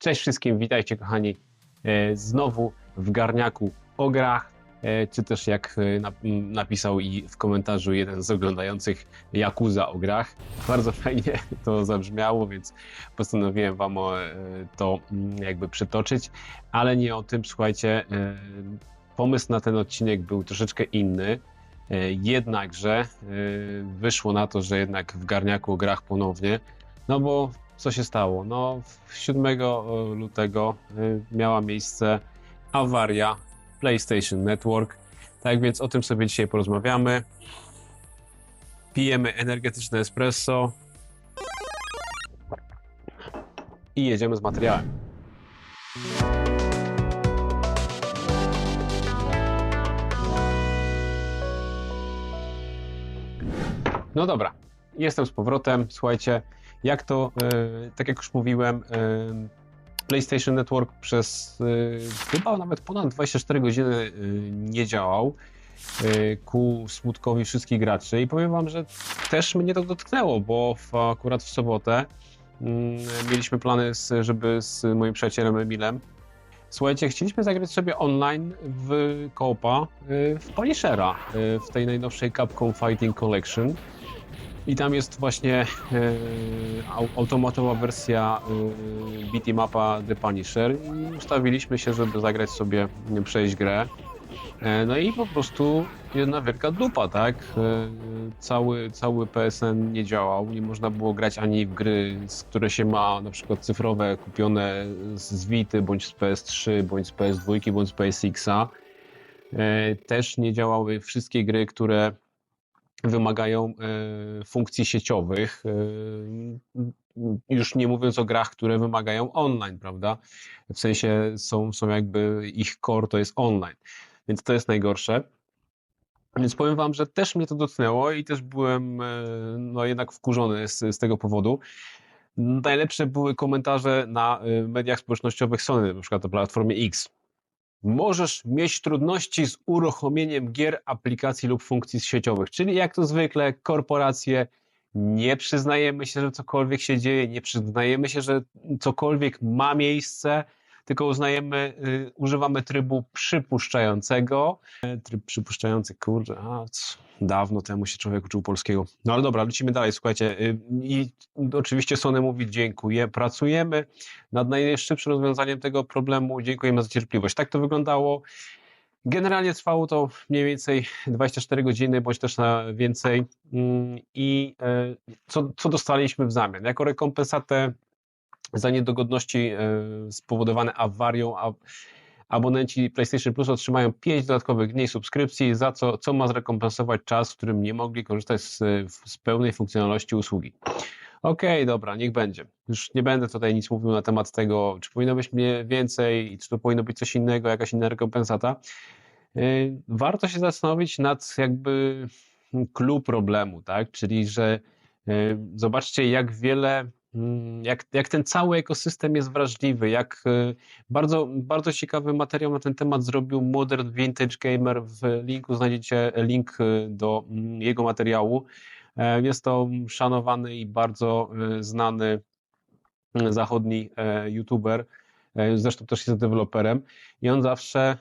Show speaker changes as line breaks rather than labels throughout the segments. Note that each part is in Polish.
Cześć wszystkim, witajcie kochani e, znowu w garniaku o grach, e, czy też jak e, napisał i w komentarzu jeden z oglądających Yakuza o grach. Bardzo fajnie to zabrzmiało, więc postanowiłem wam to mm, jakby przytoczyć, ale nie o tym, słuchajcie, pomysł na ten odcinek był troszeczkę inny. Jednakże wyszło na to, że jednak w garniaku o grach ponownie, no bo co się stało? No, 7 lutego y, miała miejsce awaria PlayStation Network. Tak więc o tym sobie dzisiaj porozmawiamy. Pijemy energetyczne espresso i jedziemy z materiałem. No dobra, jestem z powrotem. Słuchajcie, jak to, e, tak jak już mówiłem, e, PlayStation Network przez e, chyba nawet ponad 24 godziny nie działał ku smutkowi wszystkich graczy i powiem wam, że też mnie to dotknęło, bo w, akurat w sobotę mm, mieliśmy plany, z, żeby z moim przyjacielem Emilem Słuchajcie, chcieliśmy zagrać sobie online w Koopa w Punishera, w tej najnowszej Capcom Fighting Collection. I tam jest właśnie au- automatowa wersja y, beat'em mapa The Punisher i ustawiliśmy się, żeby zagrać sobie, przejść grę. E, No i po prostu jedna wielka dupa, tak? E, Cały, cały PSN nie działał, nie można było grać ani w gry, z które się ma na przykład cyfrowe kupione z Vity, bądź z PS3, bądź z PS2, bądź z PSX-a. E, Też nie działały wszystkie gry, które wymagają e, funkcji sieciowych. e, Już nie mówiąc o grach, które wymagają online, prawda? W sensie są, są jakby ich core to jest online. Więc to jest najgorsze. Więc powiem wam, że też mnie to dotknęło i też byłem e, no jednak wkurzony z, z tego powodu. Najlepsze były komentarze na mediach społecznościowych Sony, na przykład na platformie X. Możesz mieć trudności z uruchomieniem gier, aplikacji lub funkcji sieciowych, czyli jak to zwykle korporacje nie przyznajemy się, że cokolwiek się dzieje, nie przyznajemy się, że cokolwiek ma miejsce, tylko uznajemy, y, używamy trybu przypuszczającego. E, Tryb przypuszczający, kurde, a, dawno temu się człowiek uczył polskiego. No ale dobra, lecimy dalej, słuchajcie. y, I oczywiście Sony mówi dziękuję, pracujemy nad najszybszym rozwiązaniem tego problemu, dziękujemy za cierpliwość. Tak to wyglądało. Generalnie trwało to mniej więcej 24 godziny, bądź też na więcej. Mm, I e, co, co dostaliśmy w zamian? Jako rekompensatę za niedogodności e, spowodowane awarią, abonenci PlayStation Plus otrzymają 5 dodatkowych dni subskrypcji, za co, co ma zrekompensować czas, w którym nie mogli korzystać z, z pełnej funkcjonalności usługi. Okej, dobra, niech będzie. Już nie będę tutaj nic mówił na temat tego, czy powinno być mnie więcej, czy to powinno być coś innego, jakaś inna rekompensata. Yy, Warto się zastanowić nad jakby clue problemu, tak? Czyli, że yy, zobaczcie, jak wiele, jak, jak ten cały ekosystem jest wrażliwy, jak yy, bardzo, bardzo ciekawy materiał na ten temat zrobił Modern Vintage Gamer. W linku znajdziecie link yy, do mm, jego materiału. E, Jest to szanowany i bardzo e, znany zachodni e, youtuber, e, zresztą też jest deweloperem i on zawsze,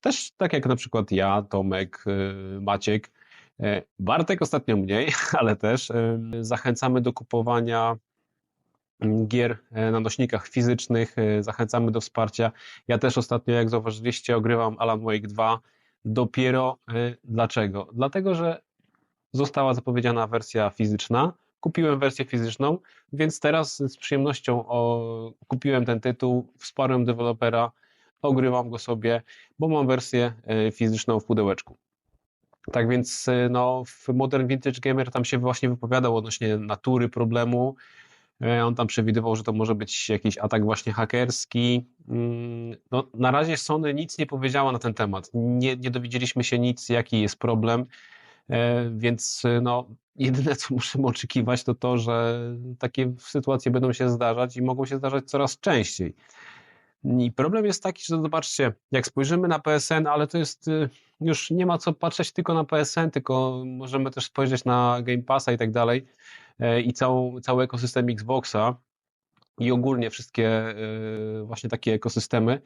też tak jak na przykład ja, Tomek, Maciek, Bartek ostatnio mniej, ale też zachęcamy do kupowania mm, gier e, na nośnikach fizycznych, e, zachęcamy do wsparcia. Ja też ostatnio, jak zauważyliście, ogrywam Alan Wake 2. Dopiero e, dlaczego? Dlatego, że została zapowiedziana wersja fizyczna. Kupiłem wersję fizyczną, więc teraz z przyjemnością o, kupiłem ten tytuł, wsparłem dewelopera, ogrywam go sobie, bo mam wersję fizyczną w pudełeczku. Tak więc no, w Modern Vintage Gamer tam się właśnie wypowiadał odnośnie natury problemu. E, On tam przewidywał, że to może być jakiś atak właśnie hakerski. Mm, No, na razie Sony nic nie powiedziała na ten temat. Nie, nie dowiedzieliśmy się nic, jaki jest problem. E, Więc e, no, jedyne, co musimy oczekiwać, to to, że takie sytuacje będą się zdarzać i mogą się zdarzać coraz częściej. I problem jest taki, że zobaczcie, jak spojrzymy na PSN, ale to jest y, już nie ma co patrzeć tylko na PSN, tylko możemy też spojrzeć na Game Passa i tak dalej e, i całą, cały ekosystem Xboxa. i ogólnie wszystkie właśnie takie ekosystemy,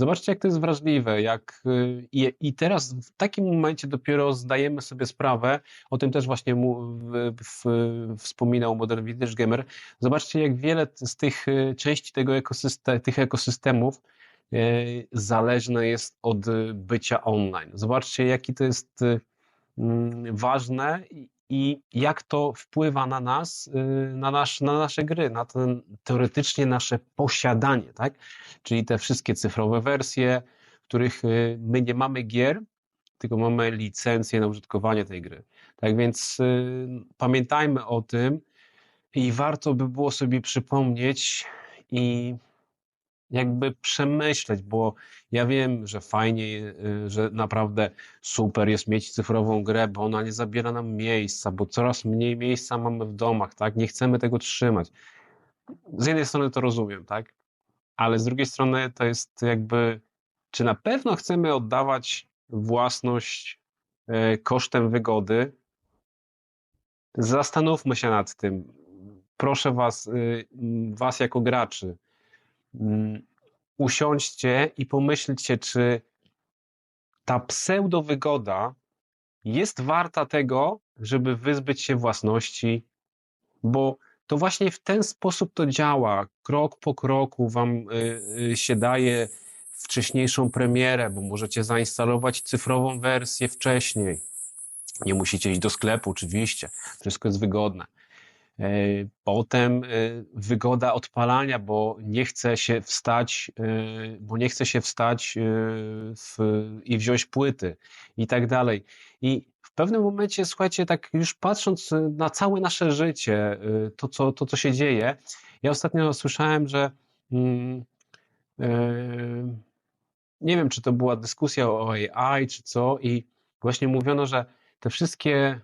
Zobaczcie, jak to jest wrażliwe, jak i, i, teraz w takim momencie dopiero zdajemy sobie sprawę, o tym też właśnie mu, w, w, wspominał Modern Vintage Gamer. Zobaczcie, jak wiele z tych części tego ekosystem, tych ekosystemów e, zależne jest od bycia online. Zobaczcie, jaki to jest mm, ważne i jak to wpływa na nas, y, na, nasz, na nasze gry, na ten teoretycznie nasze posiadanie, tak? Czyli te wszystkie cyfrowe wersje, w których y, my nie mamy gier, tylko mamy licencję na użytkowanie tej gry. Tak więc y, pamiętajmy o tym i warto by było sobie przypomnieć i jakby przemyśleć, bo ja wiem, że fajnie, y, że naprawdę super jest mieć cyfrową grę, bo ona nie zabiera nam miejsca, bo coraz mniej miejsca mamy w domach, tak? Nie chcemy tego trzymać. Z jednej strony to rozumiem, tak? Ale z drugiej strony to jest jakby, czy na pewno chcemy oddawać własność e, kosztem wygody? Zastanówmy się nad tym. Proszę was, y, was jako graczy usiądźcie i pomyślcie, czy ta pseudowygoda jest warta tego, żeby wyzbyć się własności, bo to właśnie w ten sposób to działa. Krok po kroku wam y, y, się daje wcześniejszą premierę, bo możecie zainstalować cyfrową wersję wcześniej. Nie musicie iść do sklepu, oczywiście. Wszystko jest wygodne. E, potem e, wygoda odpalania, bo nie chce się wstać, e, bo nie chce się wstać w, i wziąć płyty i tak dalej. I w pewnym momencie, słuchajcie, tak już patrząc na całe nasze życie, to co, to, co się dzieje, ja ostatnio słyszałem, że mm, nie wiem, czy to była dyskusja o AI, czy co, i właśnie mówiono, że te wszystkie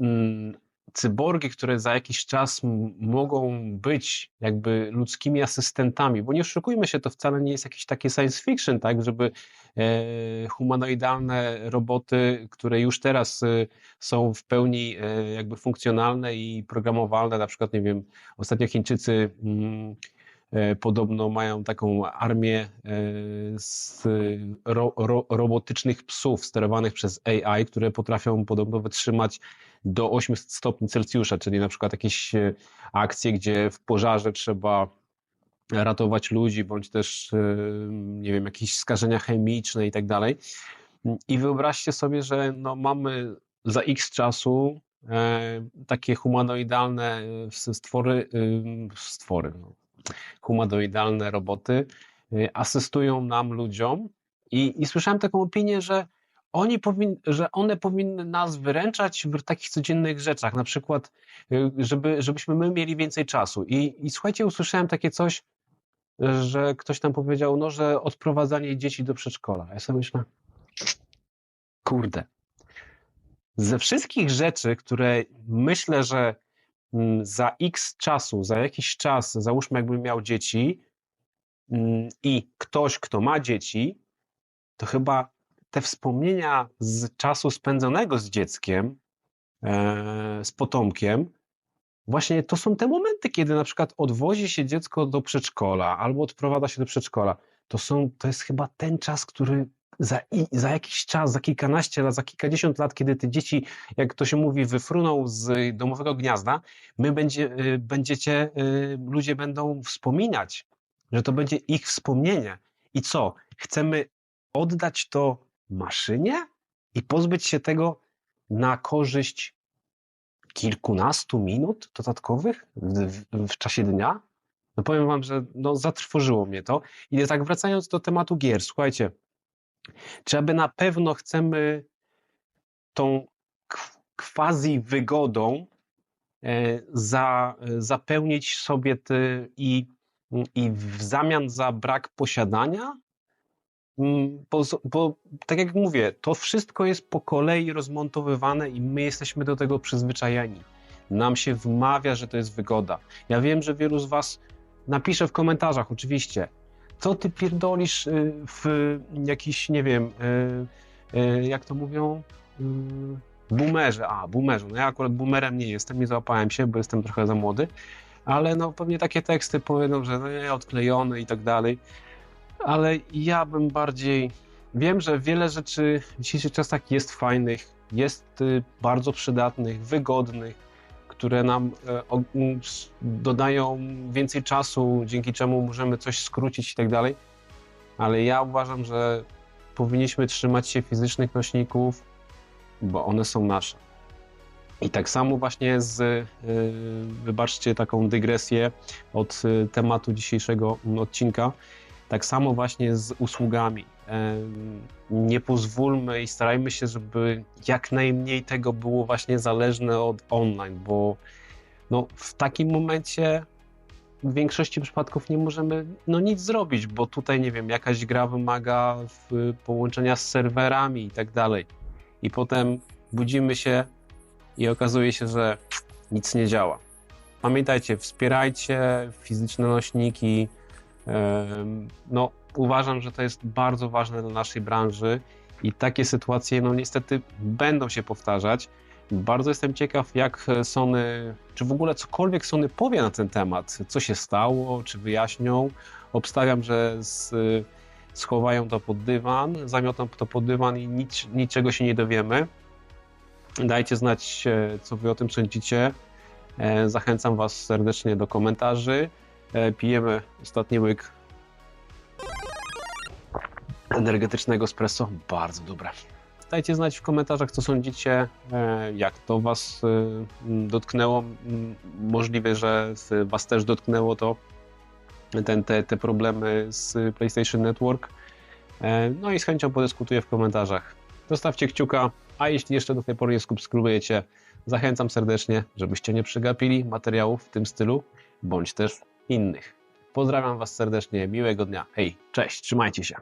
mm, cyborgi, które za jakiś czas mogą być jakby ludzkimi asystentami, bo nie oszukujmy się, to wcale nie jest jakiś taki science fiction, tak, żeby e, humanoidalne roboty, które już teraz e, są w pełni e, jakby funkcjonalne i programowalne, na przykład, nie wiem, ostatnio Chińczycy mm, podobno mają taką armię e, z ro, ro, robotycznych psów sterowanych przez AI, które potrafią podobno wytrzymać do 800 stopni Celsjusza, czyli na przykład jakieś e, akcje, gdzie w pożarze trzeba ratować ludzi, bądź też, e, nie wiem, jakieś skażenia chemiczne i tak dalej. I wyobraźcie sobie, że no mamy za x czasu e, takie humanoidalne stwory, stwory no, humanoidalne roboty asystują nam, ludziom. I, I słyszałem taką opinię, że oni powin, że one powinny nas wyręczać w takich codziennych rzeczach, na przykład, y, żeby, żebyśmy my mieli więcej czasu. I, I słuchajcie, usłyszałem takie coś, że ktoś tam powiedział, no, że odprowadzanie dzieci do przedszkola. Ja sobie myślę, kurde. Ze wszystkich rzeczy, które myślę, że za x czasu, za jakiś czas, załóżmy, jakbym miał dzieci mm, i ktoś, kto ma dzieci, to chyba te wspomnienia z czasu spędzonego z dzieckiem, e, z potomkiem, właśnie to są te momenty, kiedy na przykład odwozi się dziecko do przedszkola albo odprowadza się do przedszkola. To, są, to jest chyba ten czas, który za, za jakiś czas, za kilkanaście lat, za kilkadziesiąt lat, kiedy te dzieci, jak to się mówi, wyfruną z domowego gniazda, my będzie, y, będziecie, y, ludzie będą wspominać, że to będzie ich wspomnienie. I co? Chcemy oddać to maszynie i pozbyć się tego na korzyść kilkunastu minut dodatkowych w, w, w czasie dnia? No powiem wam, że no, zatrwożyło mnie to. I tak wracając do tematu gier, słuchajcie, czy aby na pewno chcemy tą quasi wygodą e, za, zapełnić sobie ty, i, i w zamian za brak posiadania? Mm, bo, bo, tak jak mówię, to wszystko jest po kolei rozmontowywane i my jesteśmy do tego przyzwyczajeni. Nam się wmawia, że to jest wygoda. Ja wiem, że wielu z Was napisze w komentarzach, oczywiście, co ty pierdolisz y, w jakiś, nie wiem, y, y, jak to mówią, boomerze. A, boomerze. No ja akurat boomerem nie jestem, nie załapałem się, bo jestem trochę za młody. ale no pewnie takie teksty powiedzą, że no nie, odklejone i tak dalej, ale ja bym bardziej, wiem, że wiele rzeczy w dzisiejszych czasach jest fajnych, jest bardzo przydatnych, wygodnych, które nam e, dodają więcej czasu, dzięki czemu możemy coś skrócić i tak dalej, ale ja uważam, że powinniśmy trzymać się fizycznych nośników, bo one są nasze. I tak samo właśnie z, y, wybaczcie taką dygresję od y, tematu dzisiejszego odcinka, tak samo właśnie z usługami. Nie pozwólmy i starajmy się, żeby jak najmniej tego było właśnie zależne od online, bo no, w takim momencie w większości przypadków nie możemy no, nic zrobić, bo tutaj, nie wiem, jakaś gra wymaga połączenia z serwerami i tak dalej. I potem budzimy się i okazuje się, że nic nie działa. Pamiętajcie, wspierajcie fizyczne nośniki. No, uważam, że to jest bardzo ważne dla naszej branży i takie sytuacje, no niestety, będą się powtarzać. Bardzo jestem ciekaw, jak Sony, czy w ogóle cokolwiek Sony powie na ten temat, co się stało, czy wyjaśnią. Obstawiam, że z, schowają to pod dywan, zamiotą to pod dywan i nic, niczego się nie dowiemy. Dajcie znać, e, co wy o tym sądzicie. E, Zachęcam was serdecznie do komentarzy. E, Pijemy ostatni łyk energetycznego espresso. Bardzo dobre. Dajcie znać w komentarzach, co sądzicie, e, jak to was e, dotknęło. Możliwe, że was też dotknęło to, ten, te, te problemy z PlayStation Network. No i z chęcią podyskutuję w komentarzach. Zostawcie kciuka, a jeśli jeszcze do tej pory nie subskrybujecie, zachęcam serdecznie, żebyście nie przegapili materiałów w tym stylu, bądź też innych. Pozdrawiam Was serdecznie, miłego dnia. Hej, cześć, trzymajcie się.